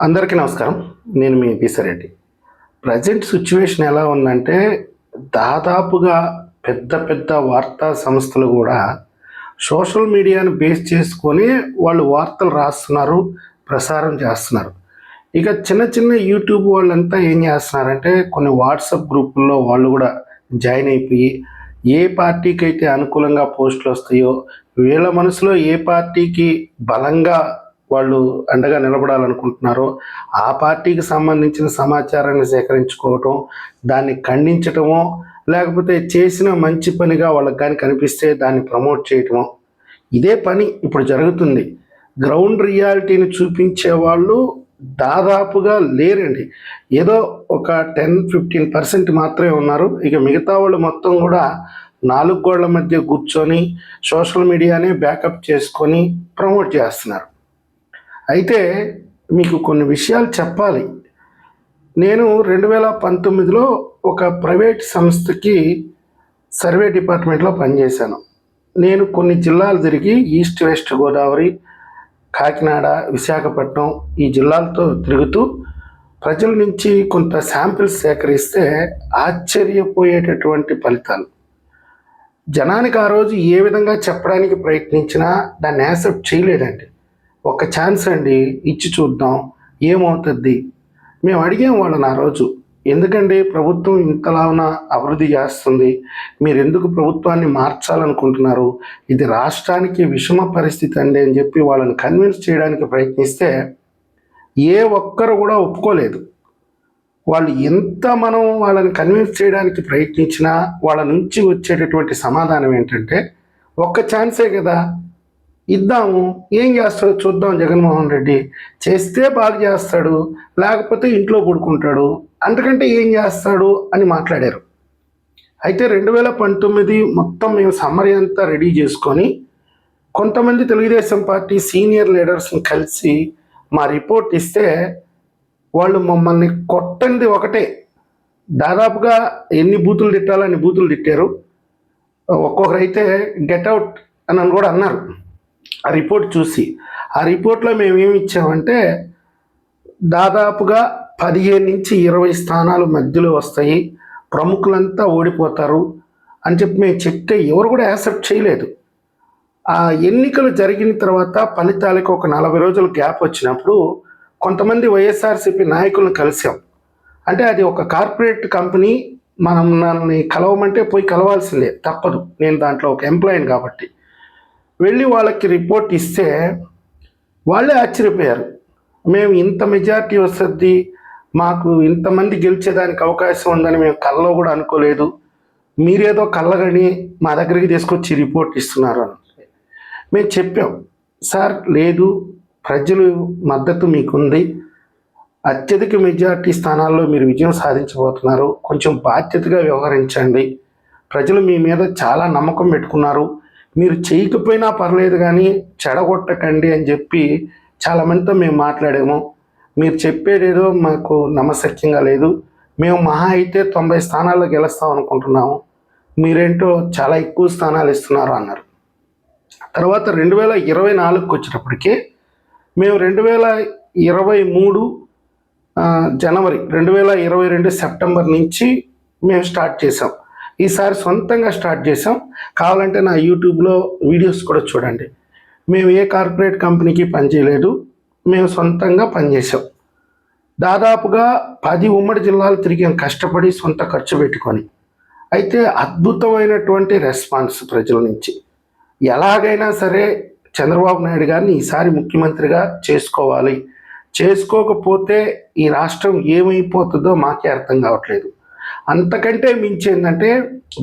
అందరికీ నమస్కారం. నేను మీ పీసారెడ్డి ప్రజెంట్ సిచ్యువేషన్ ఎలా ఉందంటే దాదాపుగా పెద్ద పెద్ద వార్తా సంస్థలు కూడా సోషల్ మీడియాను బేస్ చేసుకొని వాళ్ళు వార్తలు రాస్తున్నారు ప్రసారం చేస్తున్నారు. ఇక చిన్న చిన్న యూట్యూబ్ వాళ్ళంతా ఏం చేస్తున్నారంటే కొన్ని వాట్సాప్ గ్రూపుల్లో వాళ్ళు కూడా జాయిన్ అయిపోయి ఏ పార్టీకి అయితే అనుకూలంగా పోస్టులు వస్తాయో వీళ్ళ మనసులో ఏ పార్టీకి బలంగా వాళ్ళు అండగా నిలబడాలనుకుంటున్నారో ఆ పార్టీకి సంబంధించిన సమాచారాన్ని సేకరించుకోవటం దాన్ని ఖండించటమో లేకపోతే చేసిన మంచి పనిగా వాళ్ళకి కానీ కనిపిస్తే దాన్ని ప్రమోట్ చేయటమో. ఇదే పని ఇప్పుడు జరుగుతుంది. గ్రౌండ్ రియాలిటీని చూపించే వాళ్ళు దాదాపుగా లేరండి. ఏదో ఒక టెన్ ఫిఫ్టీన్ పర్సెంట్ మాత్రమే ఉన్నారు. ఇక మిగతా వాళ్ళు మొత్తం కూడా నాలుగు గోళ్ళ మధ్య కూర్చొని సోషల్ మీడియానే బ్యాకప్ చేసుకొని ప్రమోట్ చేస్తున్నారు. అయితే మీకు కొన్ని విషయాలు చెప్పాలి. నేను రెండు వేల పంతొమ్మిదిలో ఒక ప్రైవేట్ సంస్థకి సర్వే డిపార్ట్మెంట్లో పనిచేశాను. నేను కొన్ని జిల్లాలు తిరిగి ఈస్ట్ వెస్ట్ గోదావరి కాకినాడ విశాఖపట్నం ఈ జిల్లాలతో తిరుగుతూ ప్రజల నుంచి కొంత శాంపిల్స్ సేకరిస్తే ఆశ్చర్యపోయేటటువంటి ఫలితాలు. జనానికి ఆ రోజు ఏ విధంగా చెప్పడానికి ప్రయత్నించినా దాన్ని యాక్సెప్ట్ చేయలేదండి. ఒక ఛాన్స్ అండి ఇచ్చి చూద్దాం. ఏమవుతుంది? మేము అడిగాం వాళ్ళని ఆ రోజు. ఎందుకంటే ప్రభుత్వం ఇంతలావున అభివృద్ధి చేస్తుంది? మీరు ఎందుకు ప్రభుత్వాన్ని మార్చాలనుకుంటున్నారు? ఇది రాష్ట్రానికి విషమ పరిస్థితి అండి అని చెప్పి వాళ్ళని కన్విన్స్ చేయడానికి ప్రయత్నిస్తే ఏ ఒక్కరు కూడా ఒప్పుకోలేదు. వాళ్ళు ఎంత మనం వాళ్ళని కన్విన్స్ చేయడానికి ప్రయత్నించినా వాళ్ళ నుంచి వచ్చేటటువంటి సమాధానం ఏంటంటే ఒక్క ఛాన్సే కదా. ఇద్దాము ఏం చేస్తాడో చూద్దాం జగన్మోహన్ రెడ్డి. చేస్తే బాగా చేస్తాడు లేకపోతే ఇంట్లో పడుకుంటాడు. అంతకంటే ఏం చేస్తాడు అని మాట్లాడారు. అయితే రెండు వేల పంతొమ్మిది మొత్తం మేము సమ్మర్ అంతా రెడీ చేసుకొని కొంతమంది తెలుగుదేశం పార్టీ సీనియర్ లీడర్స్ని కలిసి మా రిపోర్ట్ ఇస్తే వాళ్ళు మమ్మల్ని కొట్టంది ఒకటే. దాదాపుగా ఎన్ని బూతులు తిట్టాలో అన్ని బూతులు తిట్టారు. ఒక్కొక్కరైతే గెట్ అవుట్ అని అని కూడా అన్నారు. ఆ రిపోర్ట్ చూసి ఆ రిపోర్ట్లో మేము ఏమి ఇచ్చామంటే దాదాపుగా పదిహేను నుంచి ఇరవై స్థానాలు మధ్యలో వస్తాయి ప్రముఖులంతా ఓడిపోతారు అని చెప్పి మేము చెప్తే ఎవరు కూడా యాక్సెప్ట్ చేయలేదు. ఆ ఎన్నికలు జరిగిన తర్వాత ఫలితాలకు ఒక నలభై రోజుల గ్యాప్ వచ్చినప్పుడు కొంతమంది వైఎస్ఆర్సీపీ నాయకులను కలిసాం. అంటే అది ఒక కార్పొరేట్ కంపెనీ మనం నన్ను కలవమంటే పోయి కలవాల్సిందే తప్పదు. నేను దాంట్లో ఒక ఎంప్లాయీని కాబట్టి. వెళ్ళి వాళ్ళకి రిపోర్ట్ ఇస్తే వాళ్ళే ఆశ్చర్యపోయారు. మేము ఇంత మెజార్టీ వస్తుంది మాకు ఇంతమంది గెలిచేదానికి అవకాశం ఉందని మేము కళ్ళలో కూడా అనుకోలేదు. మీరేదో కళ్ళగని మా దగ్గరికి తీసుకొచ్చి రిపోర్ట్ ఇస్తున్నారు అని. మేము చెప్పాం సార్ లేదు ప్రజలు మద్దతు మీకుంది. అత్యధిక మెజార్టీ స్థానాల్లో మీరు విజయం సాధించబోతున్నారు. కొంచెం బాధ్యతగా వ్యవహరించండి. ప్రజలు మీ మీద చాలా నమ్మకం పెట్టుకున్నారు. మీరు చేయకపోయినా పర్లేదు కానీ చెడగొట్టకండి అని చెప్పి చాలా మందితో మేము మాట్లాడాము. మీరు చెప్పేదేదో మాకు నమ్మశక్యంగా లేదు. మేము మహా అయితే తొంభై స్థానాల్లో గెలుస్తాం అనుకుంటున్నాము. మీరేంటో చాలా ఎక్కువ స్థానాలు ఇస్తున్నారు అన్నారు. తర్వాత రెండు వేల ఇరవై నాలుగుకి వచ్చేటప్పటికి మేము రెండు వేల ఇరవై మూడు జనవరి రెండు వేల ఇరవై రెండు సెప్టెంబర్ నుంచి మేము స్టార్ట్ చేసాం ఈసారి సొంతంగా స్టార్ట్ చేసాం కావాలంటే నా యూట్యూబ్లో వీడియోస్ కూడా చూడండి. మేము ఏ కార్పొరేట్ కంపెనీకి పనిచేయలేదు. మేము సొంతంగా పనిచేసాం దాదాపుగా పది ఉమ్మడి జిల్లాలు తిరిగాం కష్టపడి సొంత ఖర్చు పెట్టుకొని అయితే అద్భుతమైనటువంటి రెస్పాన్స్ ప్రజల నుంచి. ఎలాగైనా సరే చంద్రబాబు నాయుడు గారిని ఈసారి ముఖ్యమంత్రిగా చేసుకోవాలి. చేసుకోకపోతే ఈ రాష్ట్రం ఏమైపోతుందో మాకే అర్థం కావట్లేదు. అంతకంటే మించి ఏంటంటే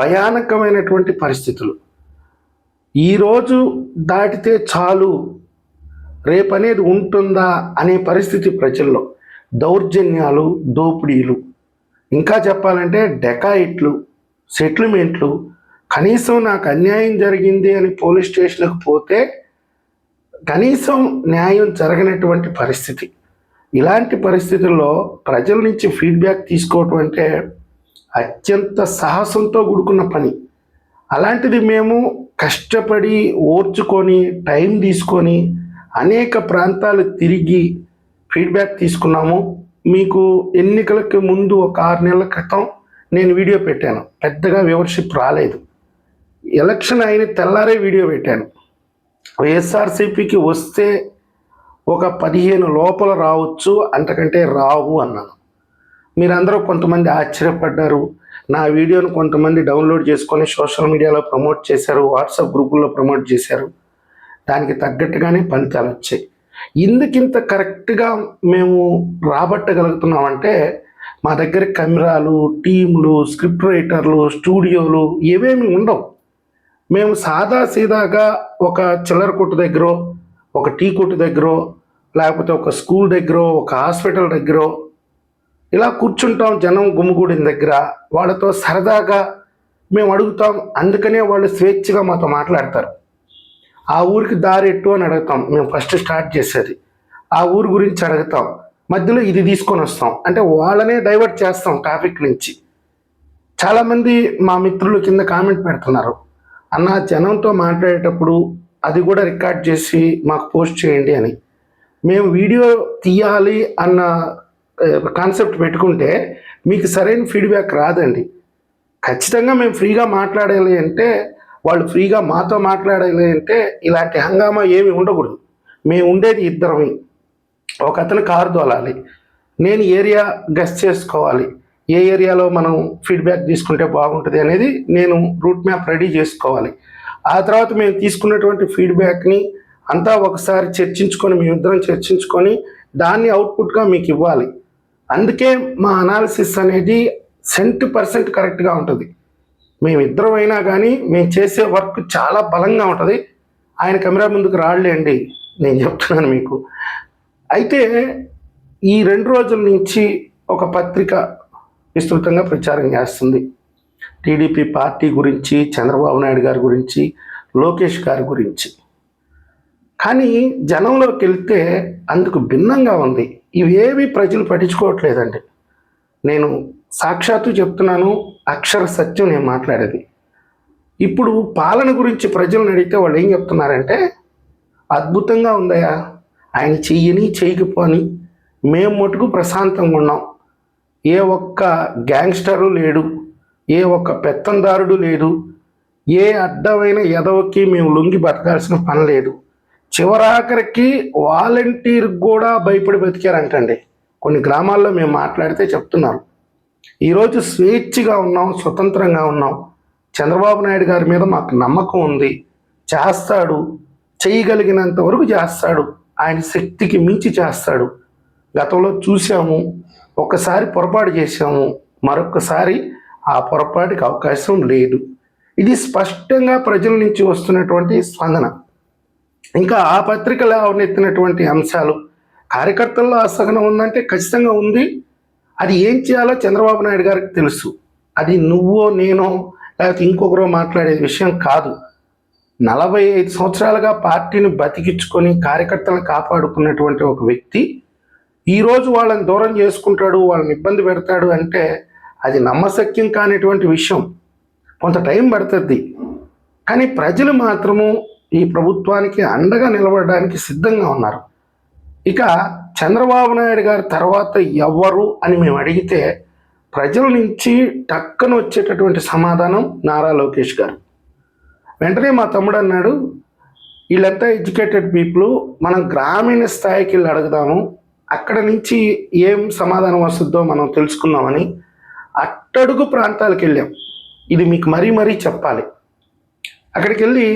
భయానకమైనటువంటి పరిస్థితులు. ఈరోజు దాటితే చాలు రేపనేది ఉంటుందా అనే పరిస్థితి ప్రజల్లో. దౌర్జన్యాలు దోపిడీలు ఇంకా చెప్పాలంటే డెకాయిట్లు సెటిల్మెంట్లు కనీసం నాకు అన్యాయం జరిగింది అని పోలీస్ స్టేషన్కి పోతే కనీసం న్యాయం జరగనటువంటి పరిస్థితి. ఇలాంటి పరిస్థితుల్లో ప్రజల నుంచి ఫీడ్బ్యాక్ తీసుకోవటం అంటే అత్యంత సాహసంతో కూడుకున్న పని. అలాంటిది మేము కష్టపడి ఓర్చుకొని టైం తీసుకొని అనేక ప్రాంతాలు తిరిగి ఫీడ్బ్యాక్ తీసుకున్నాము. మీకు ఎన్నికలకి ముందు ఒక ఆరు నెలల క్రితం నేను వీడియో పెట్టాను. పెద్దగా వ్యూవర్షిప్ రాలేదు. ఎలక్షన్ అయిన తెల్లారే వీడియో పెట్టాను. వైఎస్ఆర్సీపీకి వస్తే ఒక పదిహేను లోపల రావచ్చు అంతకంటే రావు అన్నాను. మీరందరూ కొంతమంది ఆశ్చర్యపడ్డారు. నా వీడియోను కొంతమంది డౌన్లోడ్ చేసుకొని సోషల్ మీడియాలో ప్రమోట్ చేశారు వాట్సాప్ గ్రూపుల్లో ప్రమోట్ చేశారు. దానికి తగ్గట్టుగానే ఫలితాలు వచ్చాయి. ఇందుకింత కరెక్ట్గా మేము రాబట్టగలుగుతున్నామంటే మా దగ్గర కెమెరాలు టీములు స్క్రిప్ట్ రైటర్లు స్టూడియోలు ఇవేమి ఉండవు. మేము సాదా సీదాగా ఒక చిల్లర కొట్టు దగ్గర ఒక టీ కొట్టు దగ్గర లేకపోతే ఒక స్కూల్ దగ్గర ఒక హాస్పిటల్ దగ్గర ఇలా కూర్చుంటాం జనం గుమిగూడిన దగ్గర. వాళ్ళతో సరదాగా మేము అడుగుతాం. అందుకనే వాళ్ళు స్వేచ్ఛగా మాతో మాట్లాడతారు. ఆ ఊరికి దారి ఎట్టు అని అడుగుతాం. మేము ఫస్ట్ స్టార్ట్ చేసేది. ఆ ఊరు గురించి అడుగుతాం. మధ్యలో ఇది తీసుకొని వస్తాం. అంటే వాళ్ళనే డైవర్ట్ చేస్తాం టాపిక్ నుంచి. చాలామంది మా మిత్రులు కింద కామెంట్ పెడుతున్నారు. అన్న జనంతో మాట్లాడేటప్పుడు అది కూడా రికార్డ్ చేసి మాకు పోస్ట్ చేయండి అని. మేము వీడియో తీయాలి అన్న కాన్సెప్ట్ పెట్టుకుంటే మీకు సరైన ఫీడ్బ్యాక్ రాదండి. ఖచ్చితంగా మేము ఫ్రీగా మాట్లాడాలి అంటే వాళ్ళు ఫ్రీగా మాతో మాట్లాడాలి అంటే ఇలాంటి హంగామా ఏమి ఉండకూడదు. మేము ఉండేది ఇద్దరమే. ఒక అతను కారు తోలాలి. నేను ఏరియా గెస్ట్ చేసుకోవాలి. ఏ ఏరియాలో మనం ఫీడ్బ్యాక్ తీసుకుంటే బాగుంటుంది అనేది నేను రూట్ మ్యాప్ రెడీ చేసుకోవాలి. ఆ తర్వాత మేము తీసుకున్నటువంటి ఫీడ్బ్యాక్ని అంతా ఒకసారి చర్చించుకొని మేమిద్దరం చర్చించుకొని దాన్ని అవుట్పుట్గా మీకు ఇవ్వాలి. అందుకే మా అనాలిసిస్ అనేది సెంట్ పర్సెంట్ కరెక్ట్గా ఉంటుంది. మేమిద్దరం అయినా కానీ మేము చేసే వర్క్ చాలా బలంగా ఉంటుంది. ఆయన కెమెరా ముందుకు రాళ్ళేండి నేను చెప్తున్నాను మీకు. అయితే ఈ రెండు రోజుల నుంచి ఒక పత్రిక విస్తృతంగా ప్రచారం చేస్తుంది. టీడీపీ పార్టీ గురించి చంద్రబాబు నాయుడు గారి గురించి లోకేష్ గారి గురించి. కానీ జనంలోకి వెళ్తే అందుకు భిన్నంగా ఉంది. ఇవేవి ప్రజలు పట్టించుకోవట్లేదండి. నేను సాక్షాత్తు చెప్తున్నాను అక్షర సత్యం నేను మాట్లాడేది. ఇప్పుడు పాలన గురించి ప్రజలను అడిగితే వాళ్ళు ఏం చెప్తున్నారంటే అద్భుతంగా ఉందయా ఆయన చెయ్యని చేయకపోని మేము మటుకు ప్రశాంతంగా ఉన్నాం. ఏ ఒక్క గ్యాంగ్స్టరు లేడు ఏ ఒక్క పెత్తందారుడు లేడు ఏ అడ్డమైన ఎదవకి మేము లొంగి బతకాల్సిన పని లేదు. చివరాఖరికి వాలంటీర్ కూడా భయపడి బతికారంటండి. కొన్ని గ్రామాల్లో మేము మాట్లాడితే చెప్తున్నాం ఈరోజు స్వేచ్ఛగా ఉన్నాం స్వతంత్రంగా ఉన్నాం. చంద్రబాబు నాయుడు గారి మీద మాకు నమ్మకం ఉంది. చేస్తాడు చేయగలిగినంత వరకు చేస్తాడు. ఆయన శక్తికి మించి చేస్తాడు. గతంలో చూసాము ఒకసారి పొరపాటు చేసాము మరొకసారి ఆ పొరపాటుకి అవకాశం లేదు. ఇది స్పష్టంగా ప్రజల నుంచి వస్తున్నటువంటి స్పందన. ఇంకా ఆ పత్రికలో అవనెత్తినటువంటి అంశాలు కార్యకర్తల్లో అసహనం ఉందంటే ఖచ్చితంగా ఉంది. అది ఏం చేయాలో చంద్రబాబు నాయుడు గారికి తెలుసు. అది నువ్వో నేనో లేకపోతే ఇంకొకరో మాట్లాడే విషయం కాదు. నలభై ఐదు సంవత్సరాలుగా పార్టీని బతికించుకొని కార్యకర్తలను కాపాడుకున్నటువంటి ఒక వ్యక్తి ఈరోజు వాళ్ళని దూరం చేసుకుంటాడు వాళ్ళని ఇబ్బంది పెడతాడు అంటే అది నమ్మశక్యం కానిటువంటి విషయం. కొంత టైం పడుతుంది. కానీ ప్రజలు మాత్రము ఈ ప్రభుత్వానికి అండగా నిలబడడానికి సిద్ధంగా ఉన్నారు. ఇక చంద్రబాబు నాయుడు గారి తర్వాత ఎవరు అని మేము అడిగితే ప్రజల నుంచి టక్కన వచ్చేటటువంటి సమాధానం నారా లోకేష్ గారు. వెంటనే మా తమ్ముడు అన్నాడు వీళ్ళంతా ఎడ్యుకేటెడ్ పీపుల్ మనం గ్రామీణ స్థాయికి వెళ్ళి అడుగుదాము అక్కడ నుంచి ఏం సమాధానం వస్తుందో మనం తెలుసుకుందామని అట్టడుగు ప్రాంతాలకు వెళ్ళాం. ఇది మీకు మరీ మరీ చెప్పాలి. అక్కడికి వెళ్ళి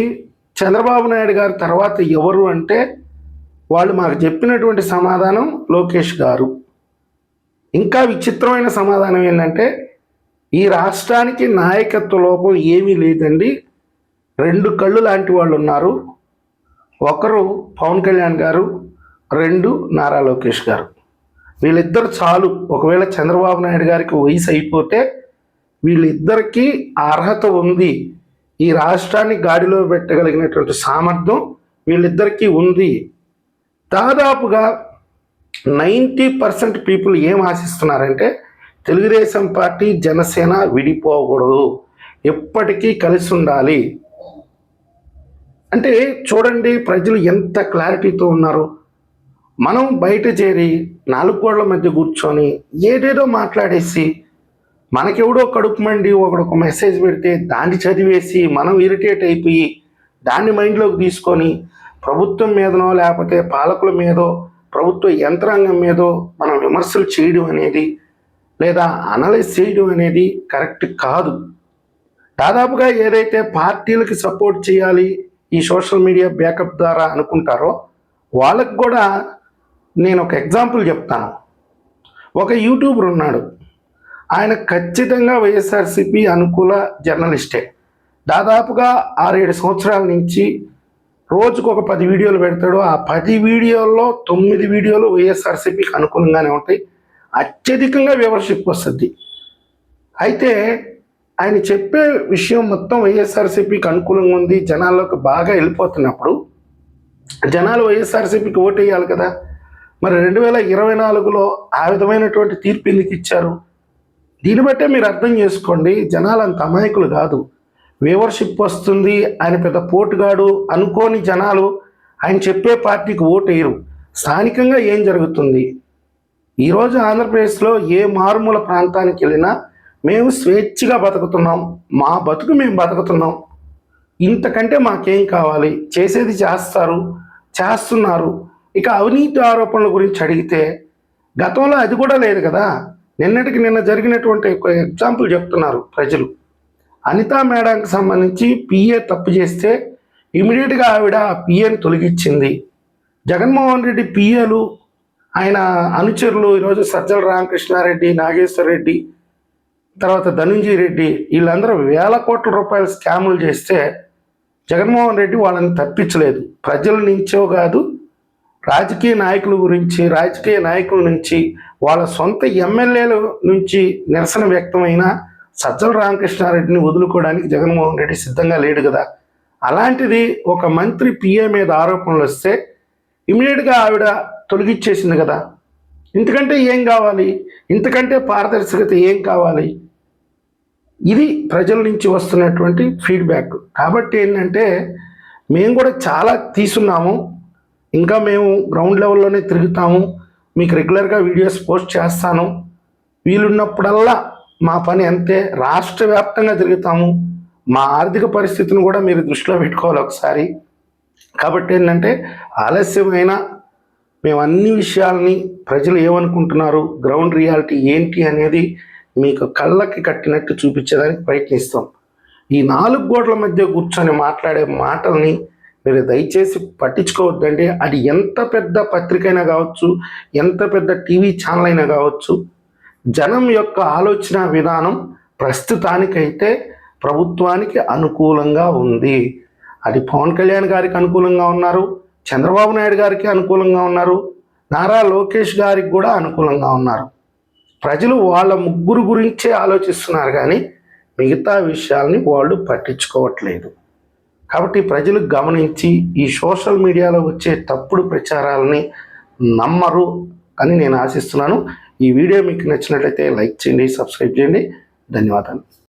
చంద్రబాబు నాయుడు గారి తర్వాత ఎవరు అంటే వాళ్ళు మాకు చెప్పినటువంటి సమాధానం లోకేష్ గారు. ఇంకా విచిత్రమైన సమాధానం ఏంటంటే ఈ రాష్ట్రానికి నాయకత్వ లోపం ఏమీ లేదండి. రెండు కళ్ళు లాంటి వాళ్ళు ఉన్నారు. ఒకరు పవన్ కళ్యాణ్ గారు రెండు నారా లోకేష్ గారు. వీళ్ళిద్దరు చాలు. ఒకవేళ చంద్రబాబు నాయుడు గారికి వయసు అయిపోతే వీళ్ళిద్దరికీ అర్హత ఉంది. ఈ రాష్ట్రాన్ని గాడిలో పెట్టగలిగినటువంటి సామర్థ్యం వీళ్ళిద్దరికీ ఉంది. దాదాపుగా నైంటీ పర్సెంట్ పీపుల్ ఏం ఆశిస్తున్నారంటే తెలుగుదేశం పార్టీ జనసేన విడిపోకూడదు. ఎప్పటికీ కలిసి ఉండాలి. అంటే చూడండి ప్రజలు ఎంత క్లారిటీతో ఉన్నారు. మనం బయట చేరి నాలుగు గోడల మధ్య కూర్చొని ఏదేదో మాట్లాడేసి మనకెవడో కడుపు మండి ఒకడు ఒక మెసేజ్ పెడితే దాన్ని చదివేసి మనం ఇరిటేట్ అయిపోయి దాన్ని మైండ్లోకి తీసుకొని ప్రభుత్వం మీదనో లేకపోతే పాలకుల మీదో ప్రభుత్వ యంత్రాంగం మీదో మనం విమర్శలు చేయడం అనేది లేదా అనలైజ్ చేయడం అనేది కరెక్ట్ కాదు. దాదాపుగా ఏదైతే పార్టీలకి సపోర్ట్ చేయాలి ఈ సోషల్ మీడియా బ్యాకప్ ద్వారా అనుకుంటారో వాళ్ళకు కూడా నేను ఒక ఎగ్జాంపుల్ చెప్తాను. ఒక యూట్యూబర్ ఉన్నాడు. ఆయన ఖచ్చితంగా వైఎస్ఆర్సిపి అనుకూల జర్నలిస్టే. దాదాపుగా ఆరేడు సంవత్సరాల నుంచి రోజుకు ఒక పది వీడియోలు పెడతాడు. ఆ పది వీడియోల్లో తొమ్మిది వీడియోలు వైఎస్ఆర్సీపీకి అనుకూలంగానే ఉంటాయి. అత్యధికంగా వ్యూవర్షిప్ వస్తుంది. అయితే ఆయన చెప్పే విషయం మొత్తం వైఎస్ఆర్సీపీకి అనుకూలంగా ఉంది. జనాల్లోకి బాగా వెళ్ళిపోతున్నప్పుడు జనాలు వైఎస్ఆర్సీపీకి ఓటు వేయాలి కదా. మరి రెండు వేల ఇరవై నాలుగులో ఆ విధమైనటువంటి తీర్పు ఎందుకు ఇచ్చారు? దీన్ని బట్టే మీరు అర్థం చేసుకోండి జనాలు అంత అమాయకులు కాదు. వ్యూవర్షిప్ వస్తుంది ఆయన పెద్ద పోటుగాడు అనుకోని జనాలు ఆయన చెప్పే పార్టీకి ఓటు వేయరు స్థానికంగా ఏం జరుగుతుంది? ఈరోజు ఆంధ్రప్రదేశ్లో ఏ మారుమూల ప్రాంతానికి వెళ్ళినా మేము స్వేచ్ఛగా బతుకుతున్నాం. మా బతుకు మేము బతుకుతున్నాం. ఇంతకంటే మాకేం కావాలి? చేసేది చేస్తారు చేస్తున్నారు. ఇక అవినీతి ఆరోపణల గురించి అడిగితే గతంలో అది కూడా లేదు కదా. నిన్నటికి నిన్న జరిగినటువంటి ఒక ఎగ్జాంపుల్ చెప్తున్నారు ప్రజలు. అనితా మేడంకి సంబంధించి పిఏ తప్పు చేస్తే ఇమీడియట్గా ఆవిడ ఆ పిఏని తొలగించింది జగన్మోహన్ రెడ్డి పిఏలు ఆయన అనుచరులు ఈరోజు సజ్జల రామకృష్ణారెడ్డి నాగేశ్వర రెడ్డి తర్వాత ధనుంజయ రెడ్డి వీళ్ళందరూ వేల కోట్ల రూపాయలు స్కాములు చేస్తే జగన్మోహన్ రెడ్డి వాళ్ళని తప్పించలేదు. ప్రజల నుంచో కాదు రాజకీయ నాయకుల గురించి రాజకీయ నాయకుల నుంచి వాళ్ళ సొంత ఎమ్మెల్యేల నుంచి నిరసన వ్యక్తమైన సజ్జల రామకృష్ణారెడ్డిని వదులుకోవడానికి జగన్మోహన్ రెడ్డి సిద్ధంగా లేడు కదా. అలాంటిది ఒక మంత్రి పిఏ మీద ఆరోపణలు వస్తే ఇమీడియట్గా ఆవిడ తొలగిచ్చేసింది కదా. ఇంతకంటే ఏం కావాలి? ఇంతకంటే పారదర్శకత ఏం కావాలి? ఇది ప్రజల నుంచి వస్తున్నటువంటి ఫీడ్బ్యాక్. కాబట్టి ఏంటంటే మేము కూడా చాలా తీసున్నాము. ఇంకా మేము గ్రౌండ్ లెవెల్లోనే తిరుగుతాము. మీకు రెగ్యులర్గా వీడియోస్ పోస్ట్ చేస్తాను. వీలున్నప్పుడల్లా మా పని అంతే. రాష్ట్ర వ్యాప్తంగా తిరుగుతాము మా ఆర్థిక పరిస్థితిని కూడా మీరు దృష్టిలో పెట్టుకోవాలి ఒకసారి. కాబట్టి ఏంటంటే ఆలస్యమైన మేము అన్ని విషయాల్ని ప్రజలు ఏమనుకుంటున్నారు గ్రౌండ్ రియాలిటీ ఏంటి అనేది మీకు కళ్ళకి కట్టినట్టు చూపించేదానికి ప్రయత్నిస్తాం. ఈ నాలుగు గోడల మధ్య కూర్చొని మాట్లాడే మాటల్ని మీరు దయచేసి పట్టించుకోవద్దండి. అది ఎంత పెద్ద పత్రిక అయినా కావచ్చు ఎంత పెద్ద టీవీ ఛానల్ అయినా కావచ్చు జనం యొక్క ఆలోచన విధానం ప్రస్తుతానికైతే ప్రభుత్వానికి అనుకూలంగా ఉంది. అది పవన్ కళ్యాణ్ గారికి అనుకూలంగా ఉన్నారు చంద్రబాబు నాయుడు గారికి అనుకూలంగా ఉన్నారు నారా లోకేష్ గారికి కూడా అనుకూలంగా ఉన్నారు. ప్రజలు వాళ్ళ ముగ్గురు గురించే ఆలోచిస్తున్నారు కానీ మిగతా విషయాల్ని వాళ్ళు పట్టించుకోవట్లేదు. కాబట్టి ప్రజలు గమనించి ఈ సోషల్ మీడియాలో వచ్చే తప్పుడు ప్రచారాలని నమ్మరు అని నేను ఆశిస్తున్నాను. ఈ వీడియో మీకు నచ్చినట్లయితే లైక్ చేయండి సబ్స్క్రైబ్ చేయండి. ధన్యవాదాలు.